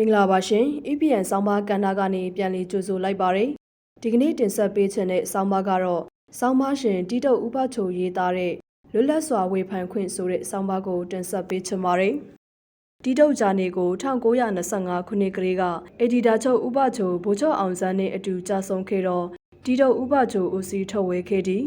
မင်္ဂလာပါရှင် EPN ဆောင်းပါးကဏ္ဍကနေပြန်လည်ကြိုဆိုလိုက်ပါရယ်ဒီကနေ့တင်ဆက်ပေးခြင်းတဲ့ဆောင်းပါးကတော့ဆောင်းပါးရှင်တီတုတ်ဥပချိုရေးသားတဲ့လွတ်လပ်စွာဝေဖန်ခွင့်ဆိုတဲ့ဆောင်းပါးကိုတင်ဆက်ပေးချင်ပါရယ်တီတုတ်ဂျာနေကို1925ခုနှစ်ကလေးကအက်ဒီတာချုပ်ဥပချိုဗိုလ်ချုပ်အောင်ဆန်းနဲ့အတူကြာဆုံးခဲ့တော့တီတုတ်ဥပချိုဦးစီးထုတ်ဝေခဲ့သည်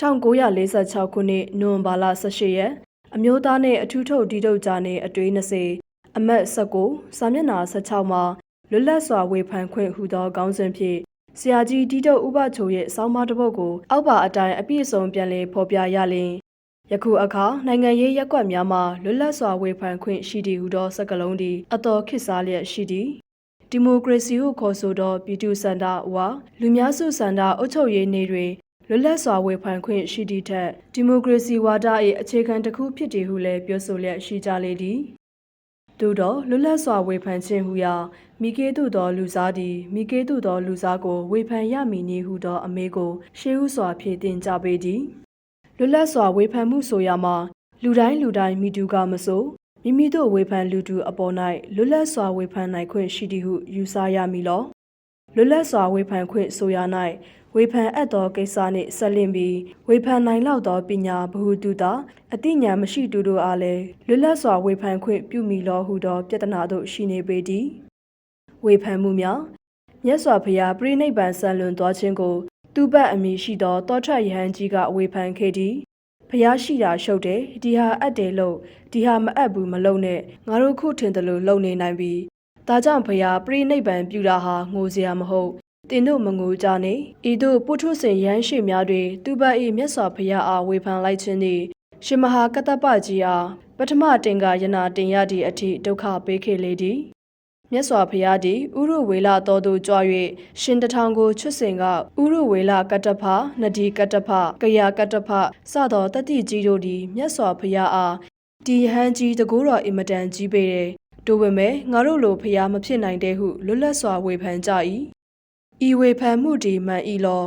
1946ခုနှစ်နိုဝင်ဘာလ18ရက်အမျိုးသားနဲ့အထူးထုတ်တီတုတ်ဂျာနေအတွေ့20 အမတ်19စာမျက်နှာ16မှာလွတ်လပ်စွာဝေဖန်ခွင့်ဟူသောခေါင်းစဉ်ဖြင့်ဆရာကြီးတီတုတ်ဥပချိုရဲ့ဆောင်းပါးတစ်ပုဒ်ကိုအောက်ပါအတိုင်းအပြည့်အစုံပြန်လည်ဖော်ပြရလျင်ယခုအခါနိုင်ငံရေးရက်ကွက်များမှာလွတ်လပ်စွာဝေဖန်ခွင့်ရှိသည်ဟူသောစကားလုံးသည်အတော်ခေတ်စားလျက်ရှိသည်ဒီမိုကရေစီကိုခေါ်ဆိုသောပြည်သူ့စန္ဒဝါလူများစုစန္ဒအုပ်ချုပ်ရေးနေတွင်လွတ်လပ်စွာဝေဖန်ခွင့်ရှိသည့်ထက်ဒီမိုကရေစီဝါဒ၏အခြေခံတစ်ခုဖြစ်သည်ဟုလည်းပြောဆိုလျက်ရှိကြလေသည် သို့တော့လွတ်လပ်စွာဝေဖန်ခြင်းဟူရာမိကေတုသောလူစားသည်မိကေတုသောလူစားကိုဝေဖန်ရမည်နည်းဟုသောအမေကိုရှေးဥစွာဖြည့်တင်ကြပေသည်လွတ်လပ်စွာဝေဖန်မှုဆိုရမှာလူတိုင်းလူတိုင်းမိတူကမဆိုမိမိတို့ဝေဖန်လူတူအပေါ်၌လွတ်လပ်စွာဝေဖန်နိုင်ခွင့်ရှိသည်ဟုယူဆရမည်လောလွတ်လပ်စွာဝေဖန်ခွင့်ဆိုရ၌ဝေဖန်အပ်သောကိစ္စနှင့်ဆက်လင့်ပြီးဝေဖန်နိုင်လောက်သောပညာဘ ഹു တုတာအသိဉာဏ်မရှိသူတို့အားလည်းလွတ်လပ်စွာဝေဖန်ခွင့်ပြုမိလောဟုသောပြဿနာတို့ရှိနေပေသည် ဝေဖန်မှုများမြတ်စွာဘုရားပြိဋိဘံဆံလွန်သွားခြင်းကိုသူ့ဘက်အမိရှိသောတောထွက်ယဟန်ကြီးကဝေဖန်ခဲ့သည်ဖျားရှိတာရှုပ်တယ်ဒီဟာအပ်တယ်လို့ဒီဟာမအပ်ဘူးမလုံနဲ့ငါတို့ခုထင်တယ်လို့လုံနေနိုင်ပြီဒါကြောင့်ဖျားပြိဋိဘံပြူတာဟာငိုစရာမဟုတ် တင်တို့မငိုကြနှင့်ဤသို့ပုထုဇဉ်ရန်ရှိများတွင်သူ့ဘက်၏မြတ်စွာဘုရားအားဝေဖန်လိုက်ခြင်းသည်ရှင်မဟာကတ္တပကြီးအားပထမတင်ကယနာတင်ရသည့်အထိဒုက္ခပေးခဲ့လေသည်မြတ်စွာဘုရားသည်ဥရဝေလတော်သို့ကြွ၍ရှင်တထောင်ကိုချွတ်စင်ကဥရဝေလကတ္တဖနဒီကတ္တဖကယာကတ္တဖစသောတတိကြီးတို့သည်မြတ်စွာဘုရားအားဒီဟန်ကြီးတကူတော်အင်မတန်ကြီးပေတယ်တို့ပေမဲ့ငါတို့လိုဖျားမဖြစ်နိုင်တဲ့ဟုလွတ်လပ်စွာဝေဖန်ကြ၏ ဤဝေဖန်မှုဒီမှန်ဤလော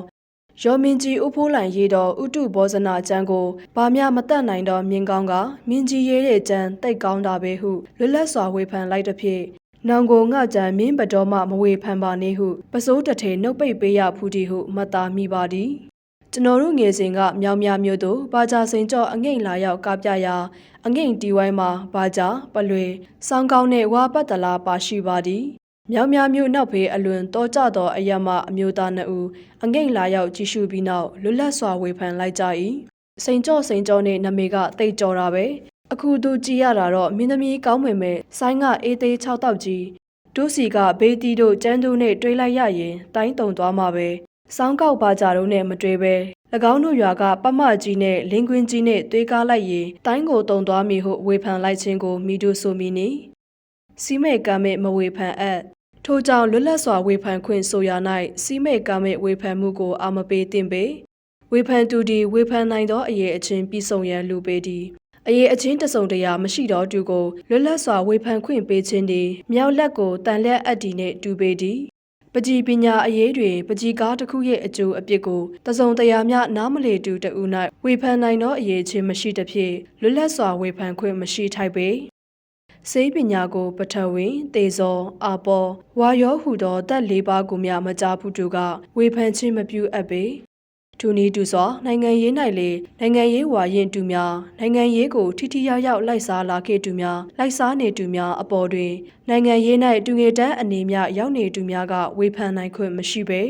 ရောမင်းကြီးဥဖိုးလိုင်ရေးတော်ဥတုဘောဇနာကျမ်းကိုဘာမျှမတတ်နိုင်တော့မြင်ကောင်းကမြင်းကြီးရေးတဲ့ကျမ်းတိတ်ကောင်းတာပဲဟုလွတ်လပ်စွာဝေဖန်လိုက်တဲ့ဖြစ်နောင်ကိုငှကြံမင်းဘတော်မှမဝေဖန်ပါနေဟုပစိုးတထေနှုတ်ပိတ်ပေးရဖူးသည်ဟုမှတ်သားမိပါသည်ကျွန်တော်တို့ငယ်စဉ်ကမြောင်မြမျိုးတို့ဘာကြစိန်ကြော့အငိမ့်လာရောက်ကပြရာအငိမ့်တီဝိုင်းမှာဘာကြပလွေစောင်းကောင်းနဲ့ဝါပတ်တလားပါရှိပါသည် မြောင်များမျိုးနောက်ဖေးအလွန်တောကြသောအယမအမျိုးသားနှစ်ဦးအငိမ့်လာရောက်ကြည့်ရှုပြီးနောက်လွတ်လပ်စွာဝေဖန်လိုက်ကြ၏စိန်ကြော့စိန်ကြော့နဲ့နမေကတိတ်ကြော်တာပဲအခုသူကြည်ရတာတော့မင်းသမီးကောင်းမွင်မဲ့ဆိုင်းကအေးသေး6တောက်ကြီးဒုစီကဘေးတီတို့ကျန်းသူနဲ့တွေးလိုက်ရရင်တိုင်းတုံသွားမှာပဲစောင်းကောက်ပါကြတော့နဲ့မတွေးပဲ၎င်းတို့ရွာကပမကြီးနဲ့လင်းကွင်းကြီးနဲ့တွေးကားလိုက်ရင်တိုင်းကိုတုံသွားမည်ဟုဝေဖန်လိုက်ခြင်းကိုမိတို့ဆိုမိနီစီမဲကမ်းမဲ့မဝေဖန်အပ် ထို့ကြောင့်လွတ်လပ်စွာဝေဖန်ခွင့်ဆိုရ၌စီမိတ်ကာမိတ်ဝေဖန်မှုကိုအာမပေးသင့်ပေဝေဖန်သူသည်ဝေဖန်နိုင်သောအရေးအချင်းပြည်စုံရန်လူပေသည်အရေးအချင်းတစုံတရာမရှိတော့သူကိုလွတ်လပ်စွာဝေဖန်ခွင့်ပေးခြင်းသည်မြောက်လက်ကိုတန်လက်အပ်ဒီနှင့်တူပေသည်ပကြီးပညာအရေးတွင်ပကြီးကားတစ်ခုရဲ့အကျိုးအပြစ်ကိုတစုံတရာမျှနားမလေတူတဦး၌ဝေဖန်နိုင်သောအရေးချင်းမရှိသဖြင့်လွတ်လပ်စွာဝေဖန်ခွင့်မရှိထိုက်ပေ စေပညာကို ပထဝီသေဇောအာပေါ်ဝါယောဟုသောတက်လေးပါးကိုမြမကြားဘူးသူကဝေဖန်ခြင်းမပြုအပ်ပေဒူနီဒူစွာနိုင်ငံရေး၌လေနိုင်ငံရေးဝါရင်တူများနိုင်ငံရေးကိုထိထိရောက်ရောက်လိုက်စားလာခဲ့တူများလိုက်စားနေတူများအပေါ်တွင်နိုင်ငံရေး၌တူငယ်တန်းအနေများရောက်နေတူများကဝေဖန်နိုင်ခွင့်မရှိပေ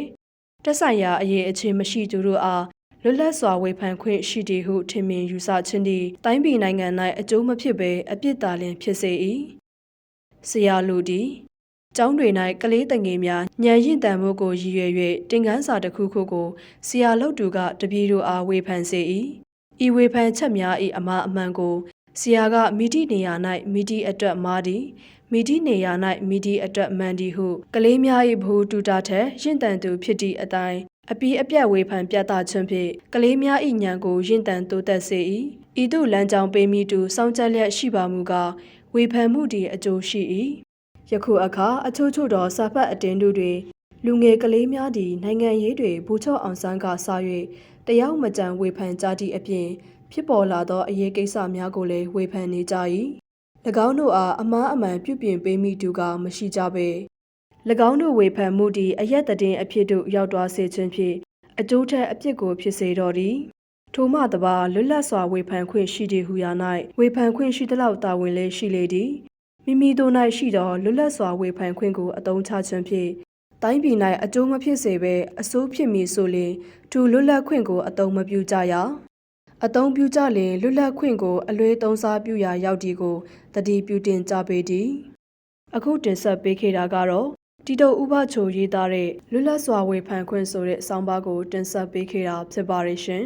တက်ဆိုင်ရာအရေးအခြေမရှိသူတို့အား လွတ်လပ်စွာဝေဖန်ခွင့်ရှိသည်ဟုထင်မြင်ယူဆခြင်းသည်တိုင်းပြည်နိုင်ငံ၌အကျိုးမဖြစ်ဘဲအပြစ်သာလျှင်ဖြစ်စေ၏ဆရာလူသည်ကျောင်းတွေ၌ကလေးတငယ်များညံရင့်တန်မှုကိုရည်ရွယ်၍တင်ကန်းစာတစ်ခုခုကိုဆရာလုတ်တူကတပည့်တို့အားဝေဖန်စေ၏ဤဝေဖန်ချက်များ၏အမှားအမှန်ကို ဆရာကမိတိနေရာ၌မိတိအတွက်မားသည်မိဒီနေရာ၌မိဒီအတွက်မန်ဒီဟုကလေးများ၏ဘူတူတာထက်ရင့်တန်သူဖြစ်သည့်အတိုင်းအပီးအပြတ်ဝေဖန်ပြသခြင်းဖြင့်ကလေးများ၏ညံကိုရင့်တန်တိုးတက်စေ၏ဤသို့လမ်းကြောင်းပေးမိသူစောင့်ကြက်လျက်ရှိပါမူကားဝေဖန်မှုတည်အကျိုးရှိ၏ယခုအခါအချို့ချို့သောစာဖတ်အတင်းတို့တွင်လူငယ်ကလေးများသည်နိုင်ငံရေးတွင်ဘူချော့အောင်ဆန်းကစ၍တယောက်မကြံဝေဖန်ကြသည့်အပြင် ဖြစ်ပေါ်လာသောအရေးကိစ္စများကိုလည်းဝေဖန်နေကြ၏၎င်းတို့အားအမားအမှန်ပြုပြင်ပေးမိသူကမရှိကြပေ၎င်းတို့ဝေဖန်မှုသည်အရက်တည်င်းအဖြစ်သို့ရောက်သွားစေခြင်းဖြင့်အကျိုးထက်အပြစ်ကိုဖြစ်စေတော်သည်ထိုမှတပါလွတ်လပ်စွာဝေဖန်ခွင့်ရှိသည်ဟုရာ၌ဝေဖန်ခွင့်ရှိသလောက်တာဝန်လည်းရှိလေသည်မိမိတို့၌ရှိသောလွတ်လပ်စွာဝေဖန်ခွင့်ကိုအသုံးချခြင်းဖြင့်တိုင်းပြည်၌အကျိုးမဖြစ်စေဘဲအဆိုးဖြစ်မည်ဆိုလျှင်ထိုလွတ်လပ်ခွင့်ကိုအသုံးမပြုကြရ အသုံးပြုကြလျင်လွတ်လပ်ခွင့်ကို အလွဲသုံးစားပြုရာရောက်ဒီကိုတတိပြုတင်ကြပေသည်အခုတင်ဆက်ပေးခဲ့တာကတော့တီတုတ်ဥပချိုရေးသားတဲ့လွတ်လပ်စွာဝေဖန်ခွင့်ဆိုတဲ့ဆောင်းပါးကိုတင်ဆက်ပေးခဲ့တာဖြစ်ပါရဲ့ရှင်